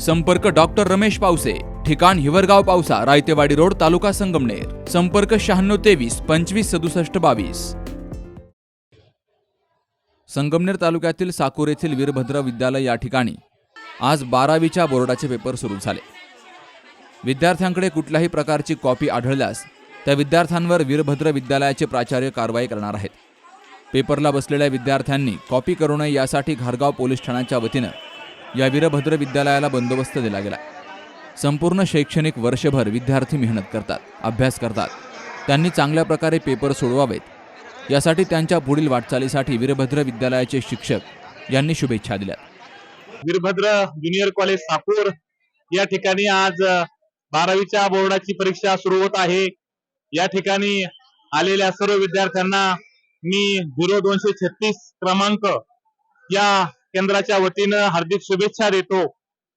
संपर्क डॉक्टर रमेश पावसे ठिकाण हिवरगाव पावसा रायतेवाडी रोड तालुका संगमनेर. संपर्क शहाण्णव तेवीस पंचवीस सदुसष्ट बावीस. संगमनेर तालुक्यातील साकूर येथील वीरभद्र विद्यालय या ठिकाणी आज बारावीच्या बोर्डाचे पेपर सुरू झाले. विद्यार्थ्यांकडे कुठल्याही प्रकारची कॉपी आढळल्यास त्या विद्यार्थ्यांवर वीरभद्र विद्यालयाचे प्राचार्य कारवाई करणार आहेत. पेपरला बसलेल्या विद्यार्थ्यांनी कॉपी करू नये यासाठी घारगाव पोलीस ठाण्याच्या वतीनं या वीरभद्र विद्यालयाला बंदोबस्त दिला गेला. संपूर्ण शैक्षणिक वर्षभर विद्यार्थी मेहनत करतात अभ्यास करतात. त्यांनी चांगल्या प्रकारे पेपर सोडवावेत. यासाठी त्यांच्या पुढील वाटचालीसाठी वीरभद्र विद्यालयाचे शिक्षक यांनी शुभेच्छा दिल्या वीरभद्र ज्युनियर कॉलेज सापूर. या ठिकाणी आज बारावीच्या बोर्डाची परीक्षा सुरू होत आहे. या ठिकाणी आलेल्या सर्व विद्यार्थ्यांना मी झिरो दोनशे छत्तीस क्रमांक या केंद्राच्या वतीनं हार्दिक शुभेच्छा देतो.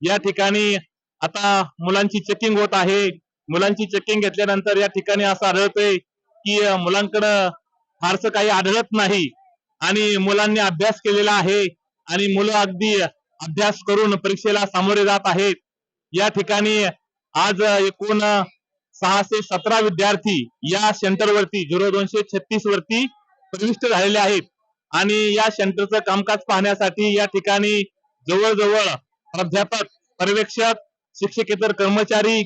या ठिकाणी आता मुलांची चेकिंग होत आहे. मुलांची चेकिंग घेतल्यानंतर या ठिकाणी असं आढळतंय की मुलांकडं फारसं काही आढळत नाही आणि मुलांनी अभ्यास केलेला आहे आणि मुलं अगदी अभ्यास करून परीक्षेला सामोरे जात आहेत. या ठिकाणी आज एकूण सहाशे सतरा विद्यार्थी या सेंटरवरती झिरो दोनशे छत्तीस वरती प्रविष्ट झालेले आहेत. आणि या सेंटरचं कामकाज पाहण्यासाठी या ठिकाणी जवळजवळ प्राध्यापक पर्यवेक्षक शिक्षकेतर कर्मचारी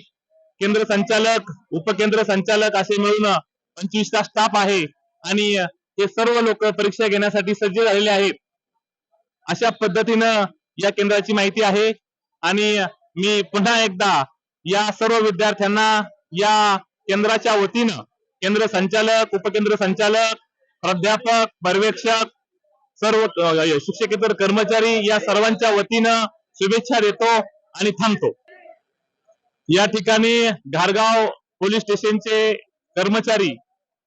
केंद्र संचालक उपकेंद्र संचालक असे मिळून पंचवीसचा स्टाफ आहे. आणि हे सर्व लोक परीक्षा घेण्यासाठी सज्ज झालेले आहेत. अशा पद्धतीनं या केंद्राची माहिती आहे. आणि मी पुन्हा एकदा या सर्व विद्यार्थ्यांना या केंद्राच्या वतीनं केंद्र संचालक उपकेंद्र संचालक प्राध्यापक पर्यवेक्षक सर्व शिक्षकेतर कर्मचारी या सर्वांच्या वतीनं शुभेच्छा देतो आणि थांबतो. या ठिकाणी घारगाव पोलीस स्टेशनचे कर्मचारी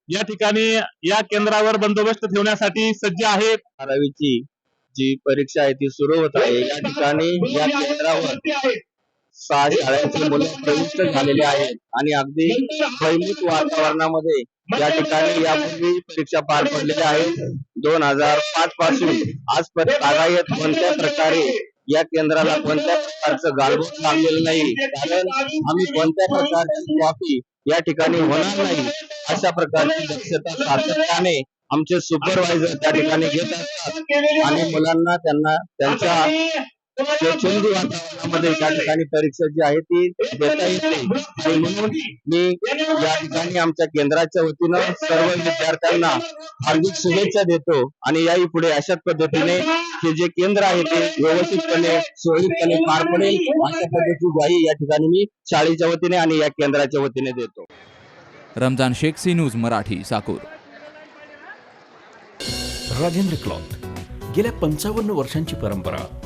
या ठिकाणी या केंद्रावर बंदोबस्त ठेवण्यासाठी सज्ज आहेत. बारावीची जी परीक्षा आहे ती सुरू होत आहे. या ठिकाणी या केंद्रावर सहा शाळांची मुलं प्रविष्ट झालेले आहेत. आणि अगदी भयभीत वातावरणामध्ये या ठिकाणी यापूर्वी परीक्षा पार पडलेल्या आहेत. दोन हजार पाच पासून आजपर्यंत आगायत कोणत्या प्रकारे या केंद्राला कोणत्या प्रकारचं गालबोट लागलेलं नाही. कारण आम्ही कोणत्या प्रकारची कॉपी या ठिकाणी होणार नाही अशा प्रकारची दक्षता सातत्याने आमचे सुपरवायझर त्या ठिकाणी घेत असतात. आणि मुलांना त्यांना त्यांच्या स्वच्छंदी वातावरणामध्ये त्या ठिकाणी परीक्षा जी आहे ती देता येते. म्हणून मी या ठिकाणी आमच्या केंद्राच्या वतीनं सर्व विद्यार्थ्यांना हार्दिक शुभेच्छा देतो आणि याही पुढे अशाच पद्धतीने हे जे केंद्र आहे ते व्यवस्थितपणे सुरळीतपणे पार पडेल. अशा पद्धतीची ग्वाही या ठिकाणी मी शाळेच्या वतीने आणि या केंद्राच्या वतीने देतो. Ramzan Shaikh C news Marathi Sakur. Rajendra cloth. गेल्या पंचावन्न वर्षांची परंपरा